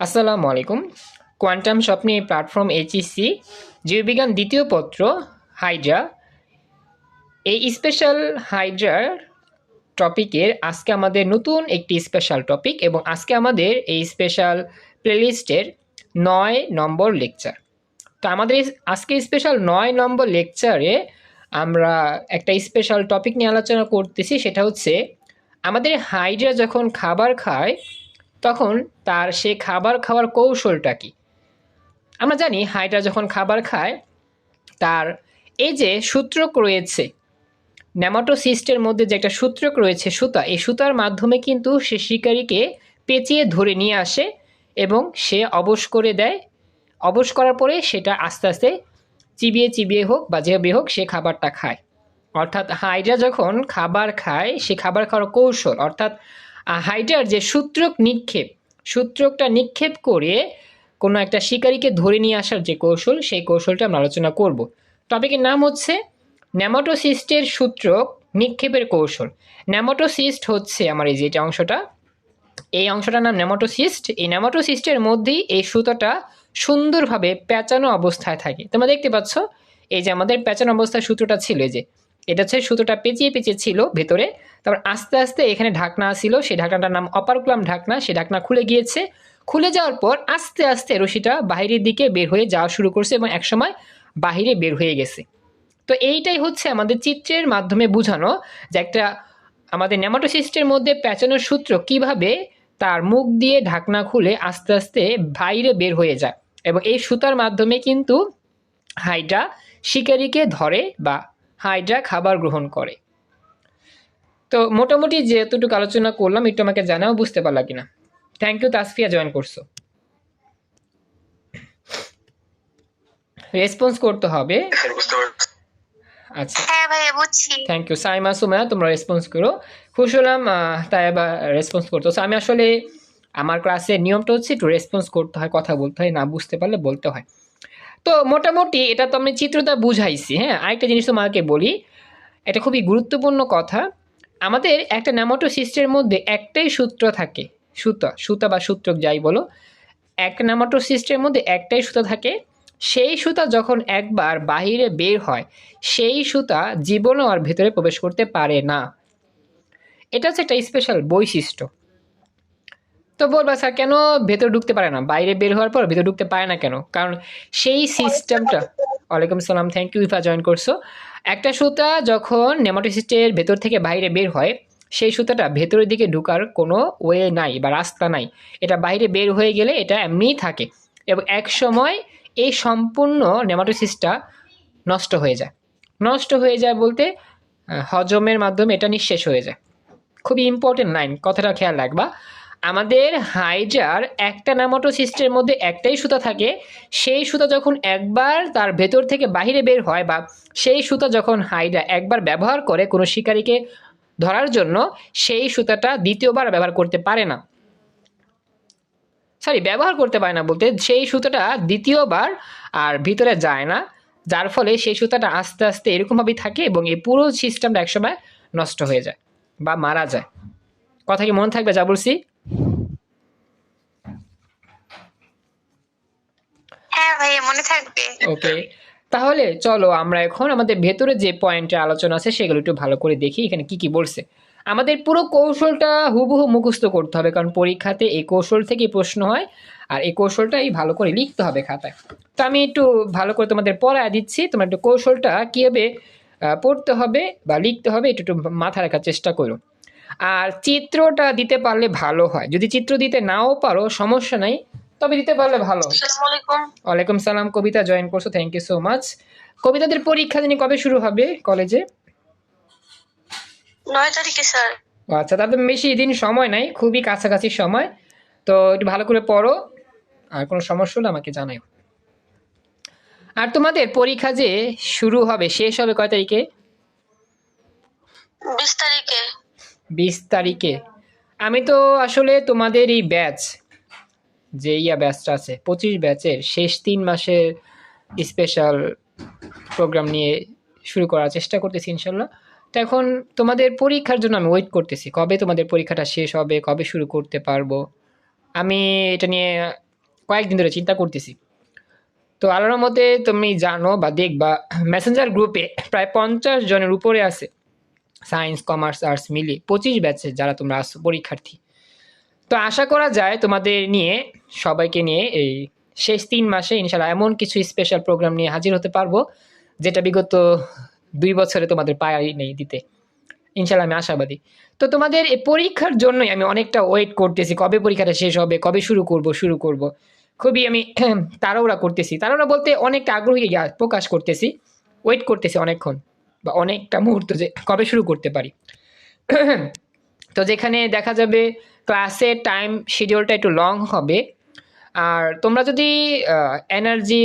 আসসালামু আলাইকুম কোয়ান্টাম স্বপ্নে প্ল্যাটফর্ম এইচইসি জীববিজ্ঞান দ্বিতীয় পত্র হাইড্রা এই স্পেশাল হাইড্রার টপিকের আজকে আমাদের নতুন একটি স্পেশাল টপিক এবং আজকে আমাদের এই স্পেশাল প্লেলিস্টের নয় নম্বর লেকচার তো আমাদের আজকে স্পেশাল নয় নম্বর লেকচারে আমরা একটা স্পেশাল টপিক নিয়ে আলোচনা করতেছি, সেটা হচ্ছে আমাদের হাইড্রা যখন খাবার খায় তখন তার সে খাবার খাওয়ার কৌশলটা কি? আমরা জানি হাইড্রা যখন খাবার খায়, তার এই যে সূত্রক রয়েছে, নেমাটোসিস্টের মধ্যে যে একটা সূত্রক রয়েছে সুতা, এই সুতার মাধ্যমে কিন্তু সে শিকারীকে পেঁচিয়ে ধরে নিয়ে আসে এবং সে অবশ করে দেয়। অবশ করার পরে সেটা আস্তে আস্তে চিবিয়ে চিবিয়ে হোক বা যেভাবে হোক সে খাবারটা খায়। অর্থাৎ হাইড্রা যখন খাবার খায়, সে খাবার খাওয়ার কৌশল, অর্থাৎ আহ, হাইড্রার যে সূত্রক নিক্ষেপ সূত্রকটা নিক্ষেপ করে কোনো একটা শিকারীকে ধরে নিয়ে আসার যে কৌশল সেই কৌশলটা আমরা আলোচনা করব। টপিকের নাম হচ্ছে নেমাটোসিস্টের সূত্রক নিক্ষেপের কৌশল। নেমাটোসিস্ট হচ্ছে আমার এই যে এটা অংশটা এই অংশটার নাম নেমাটোসিস্ট। এই নেমাটোসিস্টের মধ্যেই এই সুতোটা সুন্দরভাবে পেঁচানো অবস্থায় থাকে। তোমরা দেখতে পাচ্ছ এই যে আমাদের পেঁচানো অবস্থায় সূত্রটা ছিল যে এটা হচ্ছে সুতোটা পেঁচিয়ে পেঁচিয়ে ছিল ভেতরে। তারপর আস্তে আস্তে এখানে ঢাকনা ছিল, সেই ঢাকনাটার নাম অপারকুলাম ঢাকনা। সেই ঢাকনা খুলে গিয়েছে। খুলে যাওয়ার পর আস্তে আস্তে রশিটা বাহিরের দিকে বের হয়ে যাওয়া শুরু করছে এবং একসময় বাহিরে বের হয়ে গেছে। তো এইটাই হচ্ছে আমাদের চিত্রের মাধ্যমে বোঝানো যে একটা আমাদের নেমাটোসিস্টের মধ্যে পেঁচানোর সূত্র কীভাবে তার মুখ দিয়ে ঢাকনা খুলে আস্তে আস্তে বাইরে বের হয়ে যায়। এবং এই সুতার মাধ্যমে কিন্তু হাইড্রা শিকারিকে ধরে বা হাইড্রা খাবার গ্রহণ করে। তো মোটামুটি যেতটুকু আলোচনা করলাম একটু আমাকে জানাও বুঝতে পারলা কিনা? থ্যাংক ইউ তাসফিয়া জয়েন করছ। রেসপন্স করতে হবে। আচ্ছা। হ্যাঁ বুঝছি। থ্যাংক ইউ সাইমা সুমায়া তোমরা রেসপন্স করো। খুশি হলাম আহ, তাই আবার রেসপন্স করতো আমি আসলে আমার ক্লাসের নিয়মটা হচ্ছে একটু রেসপন্স করতে হয় কথা বলতে হয় না বুঝতে পারলে বলতে হয়। তো মোটামুটি এটা তো আমি চিত্রটা বুঝাইছি হ্যাঁ? আরেকটা জিনিস তোমাকে বলি, এটা খুবই গুরুত্বপূর্ণ কথা। আমাদের একটা নেমাটোসিস্টের মধ্যে একটাই সূত্র থাকে, সুতা সুতা বা সূত্রক যাই বলো, এক নেমাটোসিস্টের মধ্যে একটাই সুতা থাকে। সেই সুতা যখন একবার বাহিরে বের হয়, সেই সুতা জীবনও আর ভেতরে প্রবেশ করতে পারে না। এটা হচ্ছে একটা স্পেশাল বৈশিষ্ট্য। তো বলবা স্যার কেন ভেতরে ঢুকতে পারে না? বাইরে বের হওয়ার পর ভেতরে ঢুকতে পারে না কেন? কারণ সেই সিস্টেমটা ওয়ালাইকুম সালাম থ্যাংক ইউ ইফা জয়েন করছ। একটা সুতা যখন নেমাটোসিস্টের ভেতর থেকে বাইরে বের হয় সেই সুতাটা ভেতরের দিকে ঢুকার কোনো ওয়ে নাই বা রাস্তা নাই। এটা বাইরে বের হয়ে গেলে এটা এমনিই থাকে। এবং এক সময় এই সম্পূর্ণ নেমাটোসিসটা নষ্ট হয়ে যায়। নষ্ট হয়ে যায় বলতে হজমের মাধ্যমে এটা নিঃশেষ হয়ে যায়। খুবই ইম্পর্টেন্ট লাইন কথাটা খেয়াল রাখবা। আমাদের হাইজার একটা নেমাটোসিস্টের মধ্যে একটাই সুতা থাকে। সেই সুতা যখন একবার তার ভেতর থেকে বাইরে বের হয় বা সেই সুতা যখন হাইডা একবার ব্যবহার করে কোনো শিকারীকে ধরার জন্য, সেই সুতাটা দ্বিতীয়বার ব্যবহার করতে পারে না। সরি ব্যবহার করতে পারে না বলতে সেই সুতাটা দ্বিতীয়বার আর ভিতরে যায় না। যার ফলে সেই সুতাটা আস্তে আস্তে এরকমভাবেই থাকে এবং এই পুরো সিস্টেমটা একসময় নষ্ট হয়ে যায় বা মারা যায়। কথা কি মনে থাকবে যা বলছি হ্যাঁ ওকে, তাহলে চলো আমরা এখন আমাদের ভেতরে যে পয়েন্টের আলোচনা আছে সেগুলো একটু ভালো করে দেখি, এখানে কি কি বলছে। আমাদের পুরো কৌশলটা হুবহু মুখস্থ করতে হবে, কারণ পরীক্ষাতে এই কৌশল থেকেই প্রশ্ন হয়, আর এই কৌশলটাই ভালো করে লিখতে হবে খাতায়। তো আমি একটু ভালো করে তোমাদের পড়ায় দিচ্ছি, তোমরা একটু কৌশলটা কীভাবে পড়তে হবে বা লিখতে হবে একটু একটু মাথা রাখার চেষ্টা করো। আর চিত্রটা দিতে পারলে ভালো হয়, যদি চিত্র দিতে নাও পারো সমস্যা নাই তবে দিতে পারলে ভালো। ওয়ালাইকুম সালাম কবিতা জয়েন করছ থ্যাংক ইউ সো মাচ কবিতাদের পরীক্ষা জানি কবে শুরু হবে কলেজে? নয় তারিখে স্যার। ও আচ্ছা তারপর বেশি দিন সময় নাই খুবই কাছাকাছি সময়। তো একটু ভালো করে পড়ো আর কোনো সমস্যা হলে আমাকে জানাও আর তোমাদের পরীক্ষা যে শুরু হবে শেষ হবে কয় তারিখে? বিশ তারিখে। বিশ তারিখে। আমি তো আসলে তোমাদের এই ব্যাচ যে ইয়া ব্যাচটা আছে, পঁচিশ ব্যাচের শেষ তিন মাসের স্পেশাল প্রোগ্রাম নিয়ে শুরু করার চেষ্টা করতেছি ইনশাল্লাহ। তো এখন তোমাদের পরীক্ষার জন্য আমি ওয়েট করতেছি, কবে তোমাদের পরীক্ষাটা শেষ হবে, কবে শুরু করতে পারব? আমি এটা নিয়ে কয়েকদিন ধরে চিন্তা করতেছি। তো আল্লাহর মতে তুমি জানো বা দেখবা মেসেঞ্জার গ্রুপে প্রায় পঞ্চাশ জনের উপরে আছে সায়েন্স কমার্স আর্টস মিলিয়ে পঁচিশ ব্যাচে যারা তোমরা আসো পরীক্ষার্থী। তো আশা করা যায় তোমাদের নিয়ে, সবাইকে নিয়ে এই শেষ তিন মাসে ইনশাল্লাহ এমন কিছু স্পেশাল প্রোগ্রাম নিয়ে হাজির হতে পারব, যেটা বিগত দুই বছরে তোমাদের পায়াই নেই দিতে। ইনশাল্লাহ আমি আশাবাদী। তো তোমাদের এই পরীক্ষার জন্যই আমি অনেকটা ওয়েট করতেছি, কবে পরীক্ষাটা শেষ হবে, কবে শুরু করব শুরু করব। খুবই আমি তাড়াহুড়া করতেছি। তাড়াহুড়া বলতে অনেকটা আগ্রহী প্রকাশ করতেছি ওয়েট করতেছি অনেকক্ষণ, বা অনেকটা মুহূর্ত যে কবে শুরু করতে পারি। তো যেখানে দেখা যাবে ক্লাসের টাইম শিডিউলটা একটু লং হবে। আর তোমরা যদি এনার্জি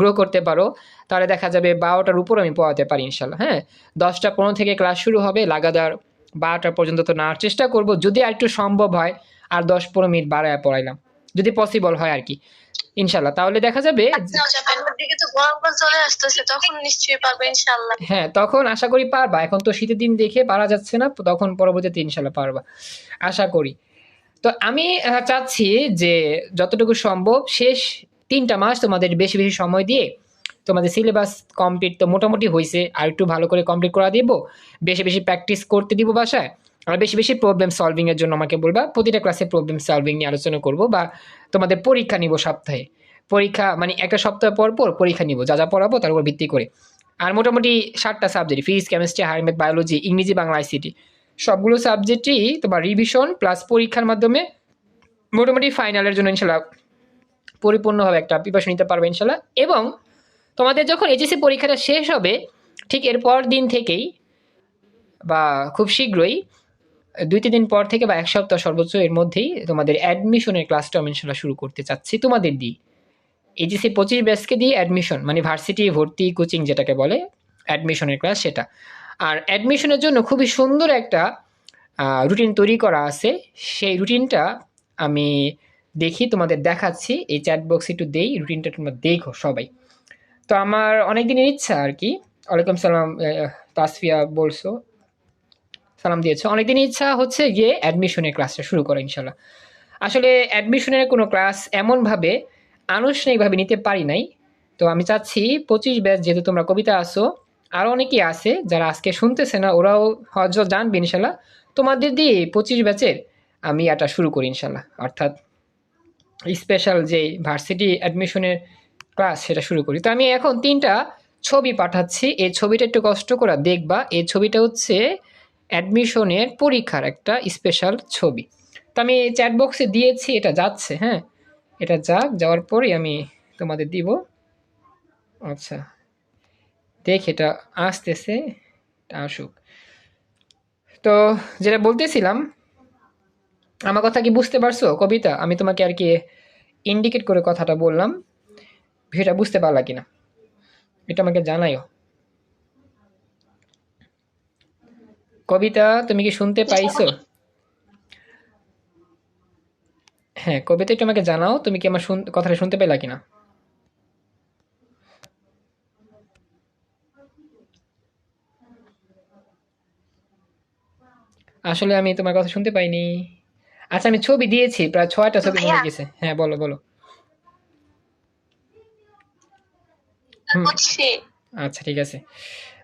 গ্রো করতে পারো তাহলে দেখা যাবে বারোটার উপর আমি পড়াতে পারি ইনশাল্লাহ হ্যাঁ? দশটা পনেরো থেকে ক্লাস শুরু হবে লাগাতার বারোটা পর্যন্ত তো নেওয়ার চেষ্টা করব। যদি আর একটু সম্ভব হয় আর দশ পনেরো মিনিট বাড়ায় পড়াইলাম যদি পসিবল হয় আর কি ইনশাল্লাহ তাহলে দেখা যাবে নিশ্চয়ই পারবে হ্যাঁ তখন আশা করি পারবা। এখন তো শীতের দিন দেখে পারা যাচ্ছে না তখন পরবর্তীতে ইনশাল্লাহ পারবা। আশা করি। তো আমি চাচ্ছি যে যতটুকু সম্ভব শেষ তিনটা মাস তোমাদের বেশি বেশি সময় দিয়ে তোমাদের সিলেবাস কমপ্লিট তো মোটামুটি হয়েছে। আর একটু ভালো করে কমপ্লিট করা দিব। বেশি বেশি প্র্যাকটিস করতে দিব বাসায়। আর বেশি বেশি প্রবলেম সলভিংয়ের জন্য আমাকে বলবা, প্রতিটা ক্লাসে প্রবলেম সলভিং নিয়ে আলোচনা করব বা তোমাদের পরীক্ষা নিব সপ্তাহে। পরীক্ষা মানে একটা সপ্তাহ পর পর পরীক্ষা নিব, যা যা পড়াবো তার উপর ভিত্তি করে। আর মোটামুটি ষাটটা subject physics chemistry higher math biology ইংরেজি, বাংলা আইসিটি সবগুলো সাবজেক্টই তোমার রিভিশন প্লাস পরীক্ষার মাধ্যমে মোটামুটি ফাইনালের জন্য ইনশাল্লাহ পরিপূর্ণভাবে একটা প্রিপারেশন নিতে পারবে ইনশাল্লাহ এবং তোমাদের যখন এইচএসসি পরীক্ষাটা শেষ হবে, ঠিক এরপর দিন থেকেই বা খুব শীঘ্রই দুই তিন দিন পর থেকে বা এক সপ্তাহ সর্বোচ্চ এর মধ্যেই তোমাদের অ্যাডমিশনের ক্লাসটা আমি ইনশাল্লাহ শুরু করতে চাচ্ছি তোমাদের দিয়ে। এইচএসসি পঁচিশ ব্যাচকে দিয়ে অ্যাডমিশন মানে ভার্সিটি ভর্তি কোচিং যেটাকে বলে অ্যাডমিশনের ক্লাস সেটা। আর অ্যাডমিশনের জন্য খুবই সুন্দর একটা রুটিন তৈরি করা আছে। সেই রুটিনটা আমি দেখি, তোমাদের দেখাচ্ছি। এই চ্যাট বক্সে একটু দেই রুটিনটা তোমরা দেখো সবাই। তো আমার অনেক দিনের ইচ্ছা আর কি। ওয়ালাইকুম সালাম তাসফিয়া বলছো। সালাম দিয়েছ। অনেক দিনের ইচ্ছা হচ্ছে গিয়ে অ্যাডমিশনের ক্লাসটা শুরু করা ইনশাল্লাহ আসলে অ্যাডমিশনের কোনো ক্লাস এমনভাবে আনুষ্ঠানিকভাবে নিতে পারি নাই। তো আমি চাচ্ছি, পঁচিশ ব্যাচ যেহেতু তোমরা কবিতা আসো আরও অনেকেই আছে যারা আজকে শুনতেছে না, ওরাও হয়তো জানবে ইনশাল্লাহ। তোমাদের দিয়ে পঁচিশ ব্যাচের আমি এটা শুরু করি ইনশাল্লাহ। অর্থাৎ স্পেশাল যে ভার্সিটি অ্যাডমিশনের ক্লাস সেটা শুরু করি। তো আমি এখন তিনটা ছবি পাঠাচ্ছি। এই ছবিটা একটু কষ্ট করে দেখবা। এই ছবিটা হচ্ছে অ্যাডমিশনের পরীক্ষার একটা স্পেশাল ছবি। তো আমি চ্যাট বক্সে দিয়েছি, এটা যাচ্ছে হ্যাঁ? এটা যাক, যাওয়ার পরই আমি তোমাদের দিব। আচ্ছা। দেখ, এটা আসতেছে আসুক। তো যেটা বলতেছিলাম, আমার কথা কি বুঝতে পারছ? কবিতা, আমি তোমাকে আর কি ইন্ডিকেট করে কথাটা বললাম, বিষয়টা বুঝতে পারলা কিনা? এটা আমাকে জানাইও। কবিতা, তুমি কি শুনতে পাইছো? হ্যাঁ কবিতা একটু আমাকে জানাও, তুমি কি আমার কথাটা শুনতে পেলা কিনা? আসলে আমি তোমার কথা শুনতে পাইনি। আচ্ছা আমি ছবি দিয়েছি প্রায় ছয়টা ছবি মনে গেছে হ্যাঁ বলো বলো। আচ্ছা ঠিক আছে।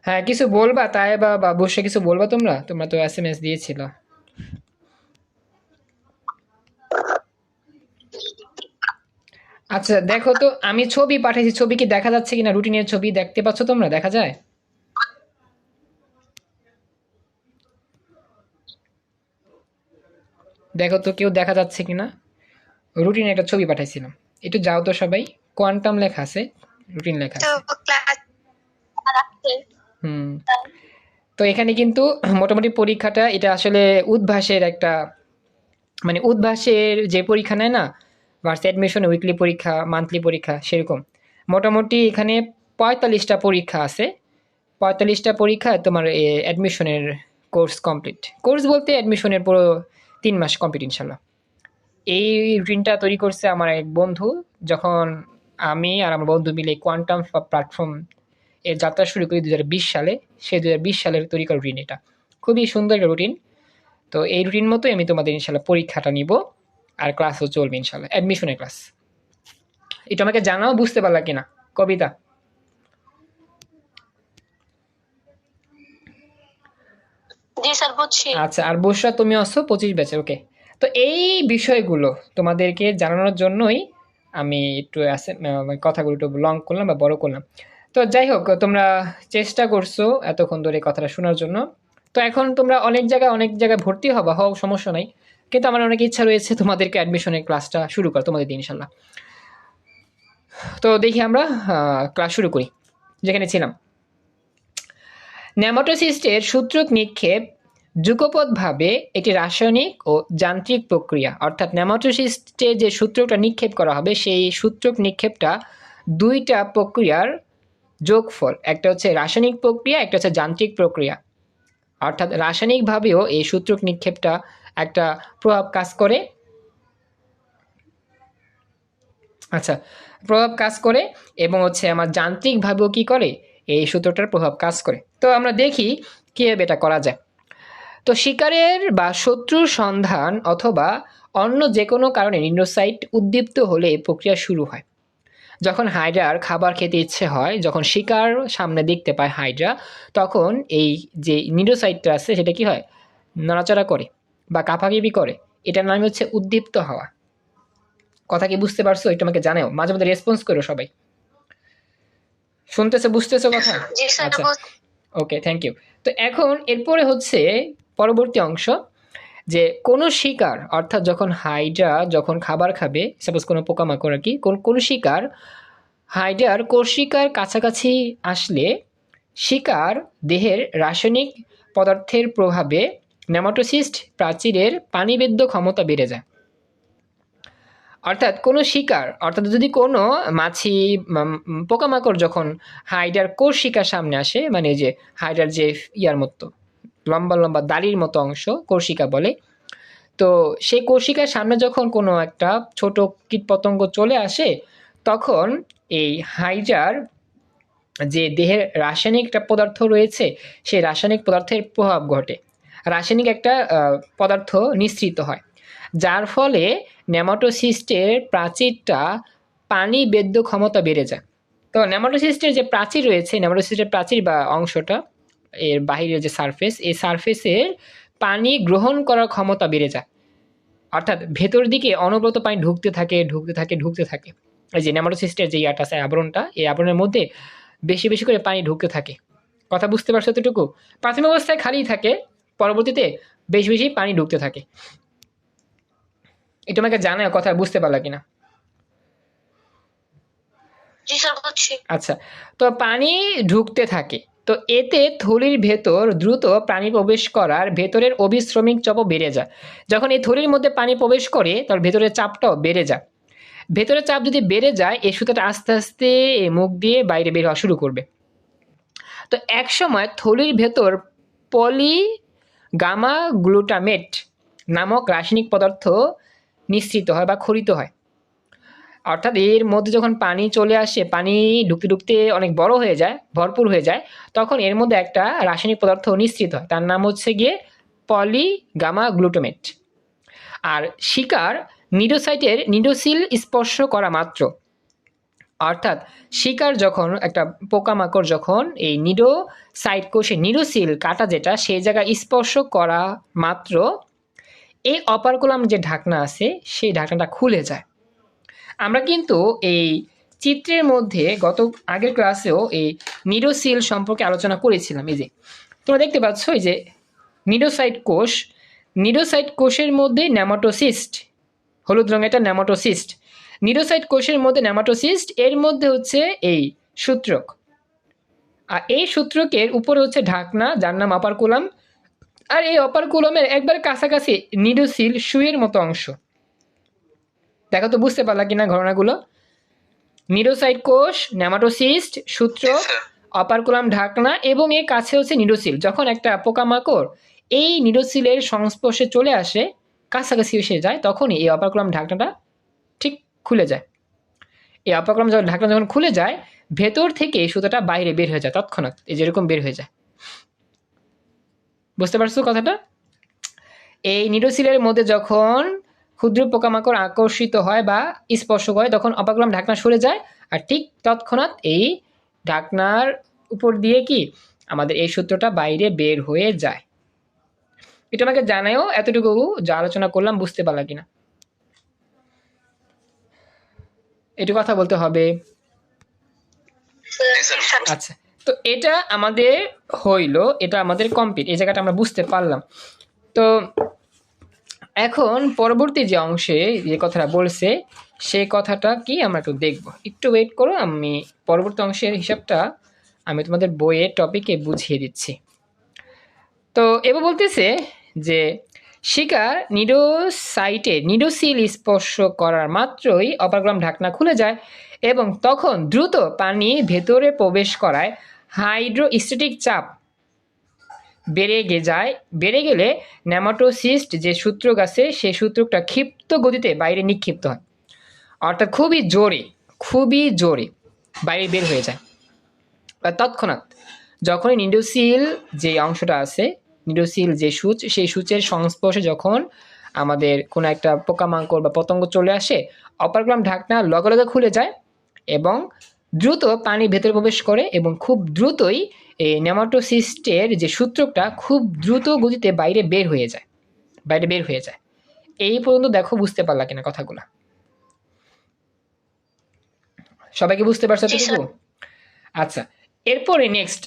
হ্যাঁ কিছু বলবা? তাই বা বা বসে কিছু বলবা তোমরা? তোমরা তো এস এম এস দিয়েছিল। আচ্ছা দেখো তো আমি ছবি পাঠিয়েছি ছবি কি দেখা যাচ্ছে কিনা? রুটিনের ছবি দেখতে পাচ্ছ তোমরা? দেখা যায়? দেখো তো কেউ দেখা যাচ্ছে কিনা? রুটিন একটা ছবি পাঠাইছিলাম। একটু যাও তো সবাই। কোয়ান্টাম লেখা আছে। রুটিন লেখা আছে। হুম। তো। এখানে কিন্তু মোটামুটি পরীক্ষাটা এটা আসলে উদ্ভাসের একটা মানে উদ্ভাসের যে পরীক্ষা নেয় না ভার্সি অ্যাডমিশন উইকলি পরীক্ষা মান্থলি পরীক্ষা সেরকম। মোটামুটি এখানে পঁয়তাল্লিশটা পরীক্ষা আছে। পঁয়তাল্লিশটা পরীক্ষা তোমার অ্যাডমিশনের কোর্স কমপ্লিট কোর্স বলতে অ্যাডমিশনের পুরো তিন মাস কমপ্লিট ইনশাল্লাহ। এই রুটিনটা তৈরি করছে আমার এক বন্ধু, যখন আমি আর আমার বন্ধু মিলে কোয়ান্টাম প্ল্যাটফর্ম এর যাত্রা শুরু করি দু হাজার বিশ সালে, সেই দু সালের তৈরি করা রুটিন এটা। খুবই সুন্দর একটা রুটিন তো এই রুটিন মতোই আমি তোমাদের ইনশাল্লাহ পরীক্ষাটা নিব আর ক্লাসও চলবে ইনশাল্লাহ অ্যাডমিশনের ক্লাস এটা আমাকে জানাও, বুঝতে পারলা কিনা? কবিতা। আচ্ছা আর বসরা তুমি আসো পঁচিশ ব্যাচে ওকে তো এই বিষয়গুলো তোমাদেরকে জানানোর জন্যই আমি একটু মানে কথাগুলো একটু লং করলাম বা বড় করলাম। তো যাই হোক, তোমরা চেষ্টা করছ এতক্ষণ ধরে কথাটা শোনার জন্য। তো এখন তোমরা অনেক জায়গায় অনেক জায়গায় ভর্তি হবা হও সমস্যা নাই। কিন্তু আমার অনেক ইচ্ছা রয়েছে তোমাদেরকে অ্যাডমিশনের ক্লাসটা শুরু কর তোমাদের ইনশাল্লাহ তো দেখি আমরা ক্লাস শুরু করি। যেখানে ছিলাম। নেমাটোসিস্টের সূত্রক নিক্ষেপ যুগপৎভাবে এটি রাসায়নিক ও যান্ত্রিক প্রক্রিয়া। অর্থাৎ নেমাটোসিস্টে যে সূত্রটা নিক্ষেপ করা হবে, সেই সূত্রক নিক্ষেপটা দুইটা প্রক্রিয়ার যোগফল। একটা হচ্ছে রাসায়নিক প্রক্রিয়া, একটা হচ্ছে যান্ত্রিক প্রক্রিয়া। অর্থাৎ রাসায়নিকভাবেও এই সূত্রক নিক্ষেপটা একটা প্রভাব কাজ করে। আচ্ছা প্রভাব কাজ করে এবং হচ্ছে আমার যান্ত্রিকভাবেও কি করে? এই সূত্রটার প্রভাব কাজ করে। তো আমরা দেখি কীভাবে এটা করা যায়। তো শিকারের বা শত্রুর সন্ধান অথবা অন্য যে কোনো কারণে নিন্ডোসাইট উদ্দীপ্ত হলে প্রক্রিয়া শুরু হয়। যখন হাইড্রার খাবার খেতে ইচ্ছে হয় যখন শিকার সামনে দেখতে পায় হাইড্রা তখন এই যে নিডোসাইটটা আছে সেটা কি হয়? নড়াচড়া করে বা কাঁপাকিপি করে। এটার নাম হচ্ছে উদ্দীপ্ত হওয়া। কথা কি বুঝতে পারছ? এটা আমাকে জানাও। মাঝে মধ্যে রেসপন্স করো সবাই। শুনতেছো বুঝতেছো কথা? আচ্ছা। ওকে থ্যাংক ইউ তো এখন এরপরে হচ্ছে পরবর্তী অংশ, যে কোনো শিকার, অর্থাৎ যখন হাইড্রা যখন খাবার খাবে সাপোজ কোনো পোকামাকড় আর কি, কোন, কোনো শিকার, হাইড্রার কোষিকার কাছাকাছি আসলে শিকার দেহের রাসায়নিক পদার্থের প্রভাবে নেমাটোসিস্ট প্রাচীরের পানিবেদ্য ক্ষমতা বেড়ে যায়। অর্থাৎ কোনো শিকার, অর্থাৎ যদি কোনো মাছি পোকামাকড় যখন হাইডার কোষ শিকার সামনে আসে মানে যে হাইডার যে ইয়ার মতো, লম্বা লম্বা দাড়ির মতো অংশ কোর্শিকা বলে, তো সেই কোর্শিকার সামনে যখন কোনো একটা ছোট কীটপতঙ্গ চলে আসে, তখন এই হাইডার যে দেহের রাসায়নিক একটা পদার্থ রয়েছে, সেই রাসায়নিক পদার্থের প্রভাব ঘটে। রাসায়নিক একটা পদার্থ নিঃসৃত হয়, যার ফলে নেমাটোসিস্টের প্রাচীরটা পানি বেদ্য ক্ষমতা বেড়ে যায়। তো নেমাটোসিস্টের যে প্রাচীর রয়েছে, নেমাটোসিস্টের প্রাচীর বা অংশটা, এর বাহিরের যে সারফেস এই সারফেসের পানি গ্রহণ করার ক্ষমতা বেড়ে যায়। অর্থাৎ ভেতর দিকে অনবরত পানি ঢুকতে থাকে ঢুকতে থাকে ঢুকতে থাকে। এই যে নেমাটোসিস্টের যে ইয়াটা আছে, আবরণটা, এই আবরণের মধ্যে বেশি বেশি করে পানি ঢুকতে থাকে। কথা বুঝতে পারছ এতটুকু? প্রাথমিক অবস্থায় খালি থাকে, পরবর্তীতে বেশি বেশি পানি ঢুকতে থাকে। এটা আমাকে জানায় কথা বুঝতে পারলা কিনা? জি স্যার বুঝছি। আচ্ছা তো পানি ঢুকতে থাকে। তো এতে থলির ভেতর দ্রুত পানি প্রবেশ করার ভেতরের অভিশ্রমিক চাপও বেড়ে যায়। যখন এই থলির মধ্যে পানি প্রবেশ করে তার ভেতরের চাপটাও বেড়ে যায়। ভেতরের চাপ যদি বেড়ে যায় এই সুতাটা আস্তে আস্তে মুখ দিয়ে বাইরে বের হওয়া শুরু করবে। তো এক সময় থলির ভেতর পলি গামা গ্লুটামেট নামক রাসায়নিক পদার্থ নিঃসৃত হয় বা খরিত হয়। অর্থাৎ এর মধ্যে যখন পানি চলে আসে, পানি ঢুকতে ঢুকতে অনেক বড় হয়ে যায়, ভরপুর হয়ে যায়, তখন এর মধ্যে একটা রাসায়নিক পদার্থ নিঃসৃত হয়। তার নাম হচ্ছে গিয়ে পলিগামা গ্লুটোমেট আর শিকার নিডোসাইটের নিডোসিল স্পর্শ করা মাত্র। অর্থাৎ শিকার যখন একটা পোকামাকড় যখন এই নিডো সাইট কোষে নিডোসিল কাটা যেটা সেই জায়গায় স্পর্শ করা মাত্র এই অপারকুলাম যে ঢাকনা আছে, সেই ঢাকনাটা খুলে যায়। আমরা কিন্তু এই চিত্রের মধ্যে গত আগের ক্লাসেও এই নিডোসিল সম্পর্কে আলোচনা করেছিলাম, এই যে। তোমরা দেখতে পাচ্ছ, এই যে নিডোসাইট কোষ, নিডোসাইট কোষের মধ্যে ন্যামাটোসিস্ট হলুদ রঙের একটা ন্যামাটোসিস্ট নিডোসাইট কোষের মধ্যে ন্যামাটোসিস্ট এর মধ্যে হচ্ছে এই সূত্রক। আর এই সূত্রকের উপরে হচ্ছে ঢাকনা, যার নাম অপারকুলাম আর এই অপারকুলামের একবার কাছাকাছি নিডোসিল সুয়ের মতো অংশ। দেখো তো বুঝতে পারলা কিনা ঘটনাগুলো? নিডোসাইট কোষ নেমাটোসিস্ট সূত্র অপারকুলাম ঢাকনা এবং এর কাছে হচ্ছে নিডোসিল যখন একটা পোকামাকড় এই নিডোসিলের সংস্পর্শে চলে আসে কাছাকাছি এসে যায় তখনই এই অপারকুলাম ঢাকনাটা ঠিক খুলে যায়। এই অপারকুলাম যখন ঢাকনা যখন খুলে যায় ভেতর থেকে সুতোটা বাইরে বের হয়ে যায় তৎক্ষণাৎ এই যেরকম বের হয়ে যায়। বুঝতে পারছ কথাটা? এই নিডোসিলের মধ্যে যখন ক্ষুদ্র পোকামাকড় আকর্ষিত হয় বা স্পর্শ করে তখন অপাগ্রাম ঢাকনা সরে যায় আর ঠিক তৎক্ষণাৎ এই ঢাকনার উপর দিয়ে কি আমাদের এই সূত্রটা বাইরে বের হয়ে যায়। এটা আমাকে জানায়ও এতটুকু যা আলোচনা করলাম বুঝতে পারলা কিনা। একটু কথা বলতে হবে। আচ্ছা। তো এটা আমাদের হইল, এটা আমাদের কমপ্লিট এই জায়গাটা আমরা বুঝতে পারলাম। তো এখন পরবর্তী যে অংশে যে কথাটা বলছে, সেই কথাটা কি আমরা একটু দেখব। একটু ওয়েট করো, আমি পরবর্তী অংশের হিসাবটা আমি তোমাদের বইয়ের টপিকে বুঝিয়ে দিচ্ছি। তো এবার বলতেছে যে, শিকার নিডোসাইটে নিডোসিল স্পর্শ করার মাত্রই অপারগ্রাম ঢাকনা খুলে যায় এবং তখন দ্রুত পানি ভেতরে প্রবেশ করায়। হাইড্রোস্ট্যাটিক চাপ বেড়ে গে যায়, বেড়ে গেলে ন্যামাটোসিস্ট যে সূত্রক আছে সেই সূত্রকটা ক্ষিপ্ত গতিতে বাইরে নিক্ষিপ্ত হয়। অর্থাৎ খুবই জোরে খুবই জোরে বাইরে বের হয়ে যায়। তৎক্ষণাৎ যখনই নিডোসিল যে অংশটা আছে নিডোসিল যে সূচ, সেই সূচের সংস্পর্শে যখন আমাদের কোনো একটা পোকামাকড় বা পতঙ্গ চলে আসে অপারগ্রাম ঢাকনা লগে লগে খুলে যায় এবং দ্রুত পানি ভেতরে প্রবেশ করে এবং খুব দ্রুতই এই নেমাটোসিস্টের যে সূত্রকটা খুব দ্রুত গতিতে বাইরে বের হয়ে যায় বাইরে বের হয়ে যায়। এই পর্যন্ত দেখো বুঝতে পারলা কিনা কথাগুলো। সবাইকে বুঝতে পারছ এতটুকু? আচ্ছা এরপরে নেক্সট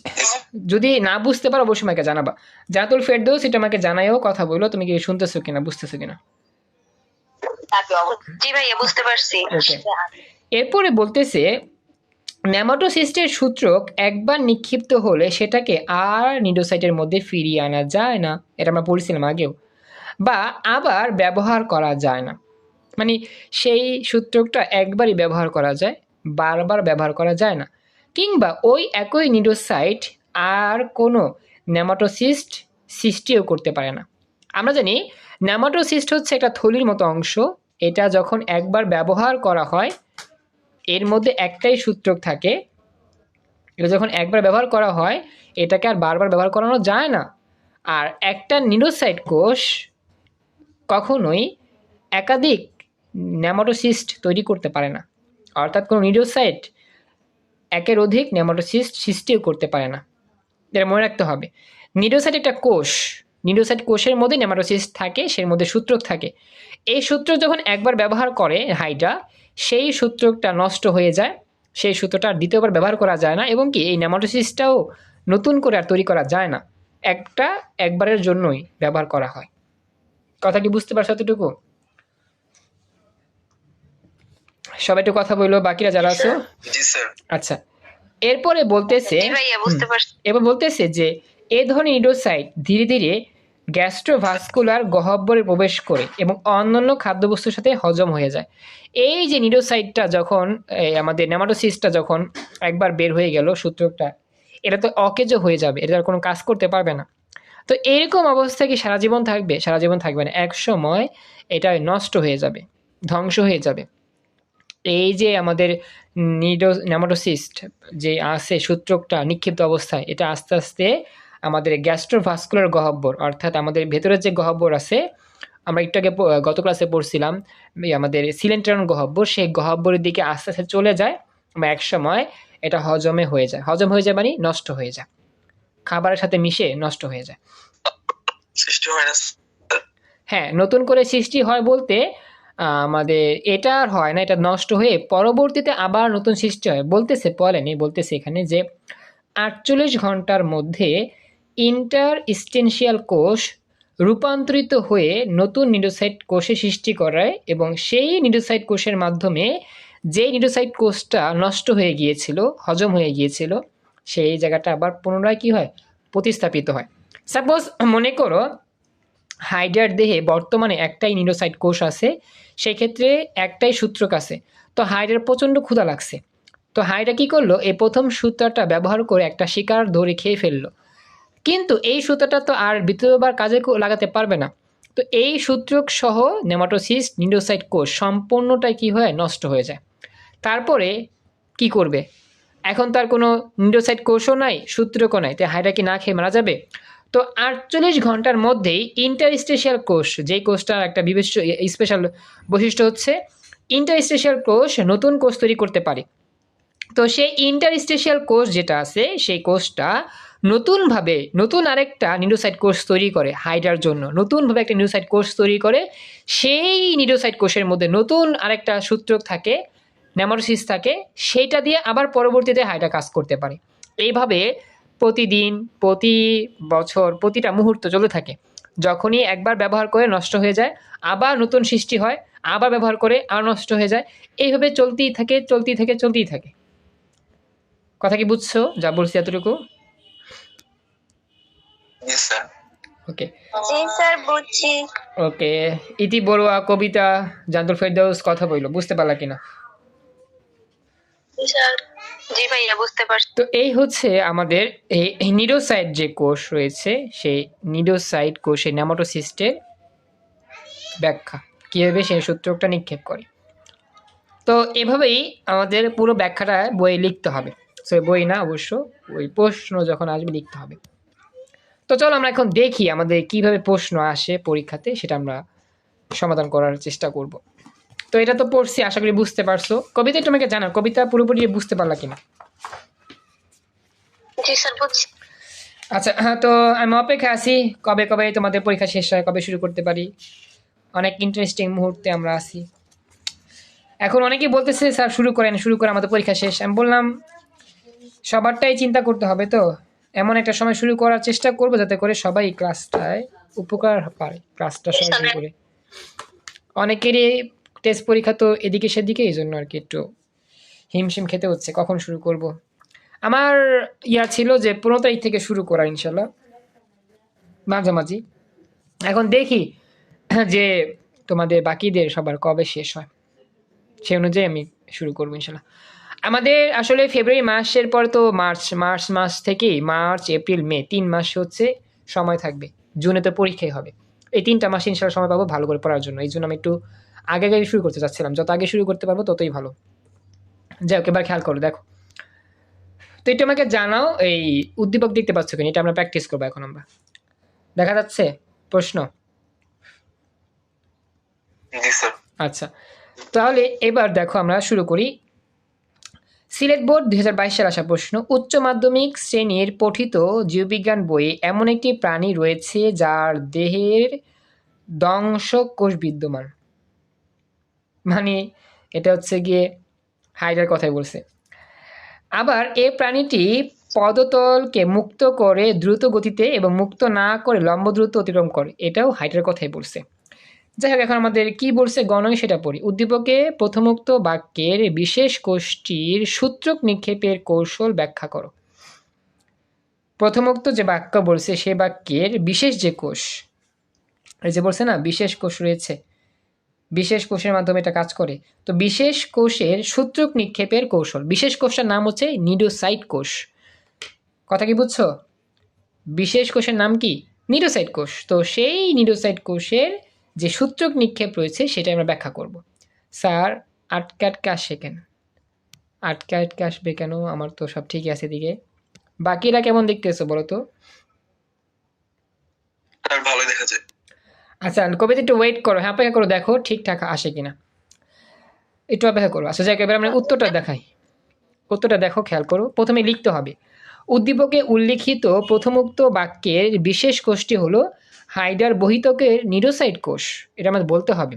যদি না বুঝতে পারো অবশ্যই আমাকে জানাবা। জাতুল ফেরদৌস এটা আমাকে জানাইও কথা বলো তুমি কি শুনতেছো কিনা বুঝতেছো কিনা? জি ভাইয়া বুঝতে পারছি। এরপরে বলতেছে ন্যামাটোসিস্টের সূত্রক একবার নিক্ষিপ্ত হলে সেটাকে আর নিডোসাইটের মধ্যে ফিরিয়ে আনা যায় না। এটা আমরা পড়ছিলাম আগেও। বা আবার ব্যবহার করা যায় না। মানে সেই সূত্রকটা একবারই ব্যবহার করা যায়, বারবার ব্যবহার করা যায় না। কিংবা ওই একই নিডোসাইট আর কোনো নেমাটোসিস্ট সৃষ্টিও করতে পারে না। আমরা জানি নেমাটোসিস্ট হচ্ছে একটা থলির মতো অংশ। এটা যখন একবার ব্যবহার করা হয় এর মধ্যে একটাই সূত্রক থাকে। এটা যখন একবার ব্যবহার করা হয়, এটাকে আর বারবার ব্যবহার করানো যায় না। আর একটা নিডোসাইট কোষ কখনোই একাধিক নেমাটোসিস্ট তৈরি করতে পারে না। অর্থাৎ কোনো নিডোসাইট একের অধিক নেমাটোসিস্ট সৃষ্টিও করতে পারে না। এটা মনে রাখতে হবে। নিডোসাইট একটা কোষ নিডোসাইট কোষের মধ্যে নেমাটোসিস্ট থাকে, সের মধ্যে সূত্রক থাকে। এই সূত্র যখন একবার ব্যবহার করে হাইড্রা সেই সূত্রটা নষ্ট হয়ে যায় সেই সূত্রটা আর দ্বিতীয়বার ব্যবহার করা যায় না এবং কি এই নেমাটোসিসটাও নতুন করে আর তৈরি করা যায় না। একটা একবারের জন্যই ব্যবহার করা হয়। কথা কি বুঝতে পারছ এতটুকু? সবাই একটু কথা বলল বাকিরা যারা আছো? আচ্ছা। এরপরে বলতেছে জি বুঝতে পারছি। এবার বলতেছে যে এ ধরনের নিডোসাইট ধীরে ধীরে গ্যাস্ট্রোভাস্কুলার গহ্বরে প্রবেশ করে এবং অন্যান্য খাদ্যবস্তুর সাথে হজম হয়ে যায়। এই যে নিডোসাইটটা যখন আমাদের নেমাটোসিসটা যখন একবার বের হয়ে গেল সূত্রকটা এটা তো অকেজ হয়ে যাবে, এটা কোনো কাজ করতে পারবে না। তো এরকম অবস্থা কি সারা জীবন থাকবে? সারা জীবন থাকবে না। এক সময় এটা নষ্ট হয়ে যাবে, ধ্বংস হয়ে যাবে। এই যে আমাদের নিডো নেমাটোসিস্ট যে আছে সূত্রকটা নিক্ষিপ্ত অবস্থায়, এটা আস্তে আস্তে আমাদের গ্যাস্ট্রোভাস্কুলার গহব্বর অর্থাৎ আমাদের ভেতরের যে গহব্বর আছে আমরা একটু আগে গত ক্লাসে পড়ছিলাম এই আমাদের সিলেন্টারন গহব্বর সেই গহব্বরের দিকে আস্তে আস্তে চলে যায় বা এক সময় এটা হজমে হয়ে যায়। হজম হয়ে যায় মানে নষ্ট হয়ে যায়। খাবারের সাথে মিশে নষ্ট হয়ে যায়। সৃষ্টি হয় না হ্যাঁ নতুন করে সৃষ্টি হয় বলতে আমাদের এটা আর হয় না এটা নষ্ট হয়ে পরবর্তীতে আবার নতুন সৃষ্টি হয়। বলতেছে বলেনি বলতেছে এখানে যে আটচল্লিশ ঘণ্টার মধ্যে ইন্টার স্টেনশিয়াল কোষ রূপান্তরিত হয়ে নতুন নিডোসাইট কোষে সৃষ্টি করায় এবং সেই নিডোসাইট কোষের মাধ্যমে যে নিডোসাইট কোষটা নষ্ট হয়ে গিয়েছিল, হজম হয়ে গিয়েছিল, সেই জায়গাটা আবার পুনরায় কি হয়? প্রতিস্থাপিত হয়। সাপোজ মনে করো হাইড্রার দেহে বর্তমানে একটাই নিডোসাইট কোষ আছে সেই ক্ষেত্রে একটাই সূত্রক আছে। তো হাইড্রার প্রচণ্ড ক্ষুধা লাগছে। তো হাইড্রা কী করল? এই প্রথম সূত্রটা ব্যবহার করে একটা শিকার ধরে খেয়ে ফেলল। কিন্তু এই সূত্রটা তো আর দ্বিতীয়বার কাজে লাগাতে পারবে না। তো এই সূত্রক সহ নেমাটোসিস নিডোসাইট কোষ সম্পূর্ণটাই কী হয় নষ্ট হয়ে যায়। তারপরে কি করবে? এখন তার কোনো নিডোসাইট কোষও নাই, সূত্রকও নাই তাই হাইড্রা কি না খেয়ে মারা যাবে? তো আটচল্লিশ ঘণ্টার মধ্যেই ইন্টারস্টেশিয়াল কোষ, যেই কোষটার একটা বিবেচ্য স্পেশাল বৈশিষ্ট্য হচ্ছে, ইন্টারস্টেশিয়াল কোষ নতুন কোষ তৈরি করতে পারে। তো সেই ইন্টারস্টেশিয়াল কোষ যেটা আছে, সেই কোষটা নতুনভাবে নতুন আরেকটা নিউরোসাইট কোষ তৈরি করে হাইডার জন্য। নতুনভাবে একটা নিউরোসাইট কোষ তৈরি করে, সেই নিউরোসাইট কোষের মধ্যে নতুন আরেকটা সূত্র থাকে, নেমাটোসিস থাকে, সেইটা দিয়ে আবার পরবর্তীতে হাইডা কাজ করতে পারে। এইভাবে প্রতিদিন, প্রতি বছর, প্রতিটা মুহূর্ত চলে থাকে। যখনই একবার ব্যবহার করে নষ্ট হয়ে যায়, আবার নতুন সৃষ্টি হয়, আবার ব্যবহার করে আর নষ্ট হয়ে যায়, এইভাবে চলতেই থাকে চলতেই থাকে চলতেই থাকে। কথা কি বুঝছ যা বলছি এতটুকু জি স্যার ওকে জি স্যার বুঝছি। ওকে ইতি বড়ুয়া কবিতা জান্তুল ফেরদৌস কথা বইলো বুঝতে পারলা কিনা? জি ভাইয়া বুঝতে পারছি। তো এই হচ্ছে আমাদের এই নিডোসাইট যে কোষ রয়েছে সেই নিডোসাইট কোষের নেমাটোসিস্টের ব্যাখ্যা। কীভাবে সেই সূত্রকটা নিক্ষেপ করে? তো এভাবেই আমাদের পুরো ব্যাখ্যাটা বইয়ে লিখতে হবে। সো বই না অবশ্য ওই প্রশ্ন যখন আসবে লিখতে হবে। তো চলো আমরা এখন দেখি আমাদের কীভাবে প্রশ্ন আসে পরীক্ষাতে সেটা আমরা সমাধান করার চেষ্টা করব। তো এটা তো পড়ছি আশা করি বুঝতে পারছ। কবিতা তোমাকে জানা কবিতা পুরোপুরি বুঝতে পারলা কিনা? জি স্যার বুঝছি। আচ্ছা হ্যাঁ তো আমি অপেক্ষা আছি কবে কবে তোমাদের পরীক্ষা শেষ হয় কবে শুরু করতে পারি? অনেক ইন্টারেস্টিং মুহূর্তে আমরা আছি। এখন অনেকেই বলতেছে স্যার শুরু করেন শুরু করে আমাদের পরীক্ষা শেষ। আমি বললাম সবারটাই চিন্তা করতে হবে তো। এমন একটা সময় শুরু করার চেষ্টা করব যাতে করে সবাই ক্লাসটায় উপকার পায় ক্লাসটা সবাই শুরু করে। অনেকেরই টেস্ট পরীক্ষা তো এদিকে সেদিকে এই জন্য আর কি একটু হিমশিম খেতে হচ্ছে কখন শুরু করব? আমার ইয়া ছিল যে পনেরো তারিখ থেকে শুরু করা ইনশাল্লাহ। মাঝামাঝি। এখন দেখি যে তোমাদের বাকিদের সবার কবে শেষ হয়। সেই অনুযায়ী আমি শুরু করব ইনশাল্লাহ। আমাদের আসলে ফেব্রুয়ারি মাসের পর তো মার্চ মার্চ মাস থেকেই মার্চ এপ্রিল মে তিন মাস হচ্ছে সময় থাকবে। জুনে তো পরীক্ষাই হবে। এই তিনটা মাস ইনশাল্লাহ সময় পাবো ভালো করে পড়ার জন্য। এই জন্য আমি একটু আগে আগে শুরু করতে চাচ্ছিলাম। যত আগে শুরু করতে পারব ততই ভালো। যাই হোক এবার খেয়াল করো দেখো। তো এটা আমাকে জানাও এই উদ্দীপক দেখতে পাচ্ছ কিনা? এটা আমরা প্র্যাকটিস করব এখন আমরা। দেখা যাচ্ছে? প্রশ্ন? আচ্ছা। তাহলে এবার দেখো আমরা শুরু করি। সিলেট বোর্ড দুই সালে আসা প্রশ্ন, উচ্চ মাধ্যমিক শ্রেণির পঠিত জীববিজ্ঞান বইয়ে এমন একটি প্রাণী রয়েছে যার দেহের দংশ কোষ বিদ্যমান। মানে এটা হচ্ছে গিয়ে হাইডার কথাই বলছে। আবার এ প্রাণীটি পদতলকে মুক্ত করে দ্রুত গতিতে এবং মুক্ত না করে লম্ব দ্রুত অতিক্রম করে, এটাও হাইডার কথাই বলছে। যাই হোক, এখন আমাদের কি বলছে গণয় সেটা পড়ি। উদ্দীপকে প্রথমোক্ত বাক্যের বিশেষ কোষটির সূত্রক নিক্ষেপের কৌশল ব্যাখ্যা করো। প্রথমোক্ত যে বাক্য বলছে, সে বাক্যের বিশেষ যে কোষ, এই যে বলছে না, বিশেষ কোষ রয়েছে, বিশেষ কোষের মাধ্যমে এটা কাজ করে। তো বিশেষ কোষের সূত্রক নিক্ষেপের কৌশল, বিশেষ কোষটার নাম হচ্ছে নিডোসাইট কোষ। কথা কি বুঝছ? বিশেষ কোষের নাম কি? নিডোসাইট কোষ। তো সেই নিডোসাইট কোষের যে সূত্রক নিক্ষেপ রয়েছে সেটা আমরা ব্যাখ্যা করব। স্যার আটকে আটকে আসে কেন? আটকে আটকে আসবে কেন? আমার তো সব ঠিকই আছে দিকে বাকিরা কেমন দেখতেছো বলো তো? ভালোই দেখা যায় আচ্ছা কবিতা একটু ওয়েট করো। হ্যাঁ অপেক্ষা করো দেখো ঠিকঠাক আসে কিনা। একটু অপেক্ষা করো। আচ্ছা যাই হোক, এবার আমরা উত্তরটা দেখাই। উত্তরটা দেখো খেয়াল করো। প্রথমে লিখতে হবে। উদ্দীপকে উল্লিখিত প্রথমোক্ত বাক্যের বিশেষ কোষটি হলো হাইডার বহিতকের নিডোসাইট কোষ, এটা আমাদের বলতে হবে।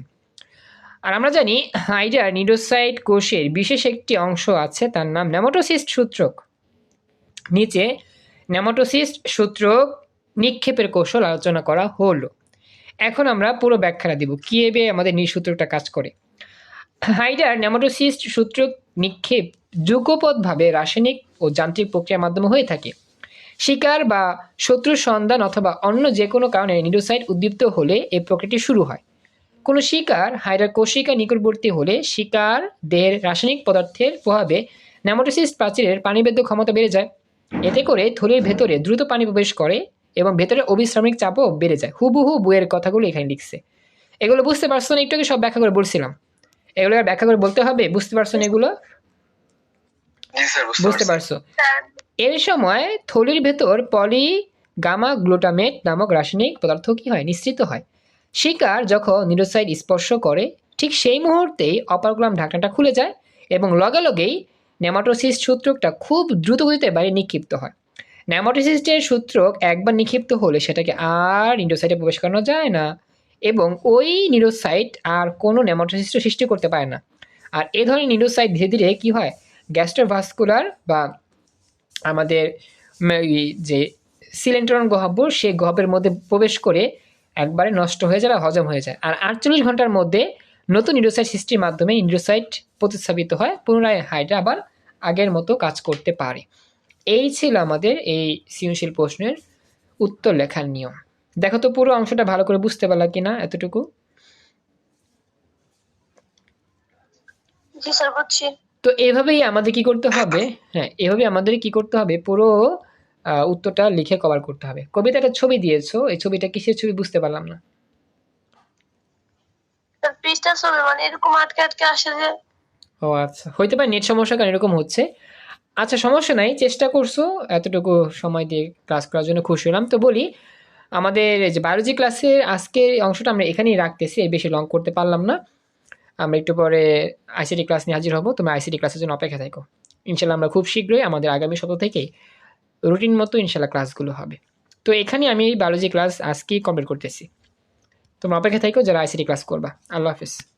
আর আমরা জানি হাইডার নিডোসাইট কোষের বিশেষ একটি অংশ আছে, তার নাম নেমাটোসিস্ট সূত্রক। নিচে নেমাটোসিস্ট সূত্রক নিক্ষেপের কৌশল আলোচনা করা হলো। এখন আমরা পুরো ব্যাখ্যাটা দিব, কীভাবে আমাদের নিঃসূত্রকটা কাজ করে। হাইডার নেমাটোসিস্ট সূত্রক নিক্ষেপ যুগপথভাবে রাসায়নিক ও যান্ত্রিক প্রক্রিয়ার মাধ্যমে হয়ে থাকে। শিকার বা শত্রুর সন্ধান অথবা অন্য যে কোনো কারণে নিডোসাইট উদ্দীপ্ত হলে এই প্রক্রিয়াটি শুরু হয়। কোনো শিকার হাইডার কোষিকা নিকটবর্তী হলে শিকার দেহের রাসায়নিক পদার্থের প্রভাবে নেমাটোসিস্ট প্রাচীরের পানিবেদ্য ক্ষমতা বেড়ে যায়। এতে করে থলির ভেতরে দ্রুত পানি প্রবেশ করে এবং ভেতরে অবিশ্রামিক চাপও বেড়ে যায়। হুবহু বইয়ের কথাগুলো এখানে লিখছে। এগুলো বুঝতে পারছ না? একটু সব ব্যাখ্যা করে বলছিলাম। এগুলো আর ব্যাখ্যা করে বলতে হবে? বুঝতে পারছ না এগুলো? বুঝতে বুঝতে পারছি। এর সময় থলির ভেতর পলি গামা গ্লুটামেট নামক রাসায়নিক পদার্থ কি হয়? নিঃসৃত হয়। শিকার যখন নিউরোসাইট স্পর্শ করে, ঠিক সেই মুহূর্তেই অপারগ্রাম ঢাকনাটা খুলে যায় এবং লগে লগেই নেমাটোসিস সূত্রকটা খুব দ্রুত গতিতে বাইরে নিক্ষিপ্ত হয়। নেমাটোসিস্টের সূত্রক একবার নিক্ষিপ্ত হলে সেটাকে আর নিউরোসাইটে প্রবেশ করানো যায় না এবং ওই নিউরোসাইট আর কোনো নেমাটোসিস্ট সৃষ্টি করতে পারে না। আর এ ধরনের নিউরোসাইট ধীরে ধীরে কী হয়? গ্যাস্ট্রোভাস্কুলার বা আমাদের যে সিলেন্ট্রন গহ্বর, সেই গহ্বরের মধ্যে প্রবেশ করে একবারে নষ্ট হয়ে যায় হজম হয়ে যায়। আর আটচল্লিশ ঘণ্টার মধ্যে নতুন ইন্ডোসাইট সৃষ্টির মাধ্যমে নিউরোসাইট প্রতিস্থাপিত হয়, পুনরায় হাইড্রা আবার আগের মতো কাজ করতে পারে। এই ছিল আমাদের এই সৃজনশীল প্রশ্নের উত্তর লেখার নিয়ম। দেখো তো পুরো অংশটা ভালো করে বুঝতে পারলা কিনা এতটুকু? জি স্যার, বুঝছি। তো এভাবেই আমাদের কি করতে হবে? হ্যাঁ এভাবে আমাদের কি করতে হবে? পুরো উত্তরটা লিখে কভার করতে হবে। কবিতা একটা ছবি দিয়েছ এই ছবিটা কিসের ছবি বুঝতে পারলাম না। পৃষ্ঠা ছবি মানে এরকম আটকে আটকে আসে যে। ও আচ্ছা হইতে পারে নেট সমস্যা কারণ এরকম হচ্ছে। আচ্ছা সমস্যা নাই চেষ্টা করছ এতটুকু সময় দিয়ে ক্লাস করার জন্য খুশি হলাম। তো বলি আমাদের যে বায়োলজি ক্লাসের আজকের অংশটা আমরা এখানেই রাখতেছি বেশি লং করতে পারলাম না। আমরা একটু পরে আইসিটি ক্লাস নিয়ে হাজির হব, তোমরা আইসিটি ক্লাসের জন্য অপেক্ষা থাকো। ইনশাল্লাহ আমরা খুব শীঘ্রই আমাদের আগামী সপ্তাহ থেকেই রুটিন মতো ইনশাল্লাহ ক্লাসগুলো হবে। তো এখানে আমি বায়োলজি ক্লাস আজকেই কমপ্লিট করতেছি। তোমরা অপেক্ষা থাকো যারা আইসিটি ক্লাস করবা। আল্লাহ হাফিজ।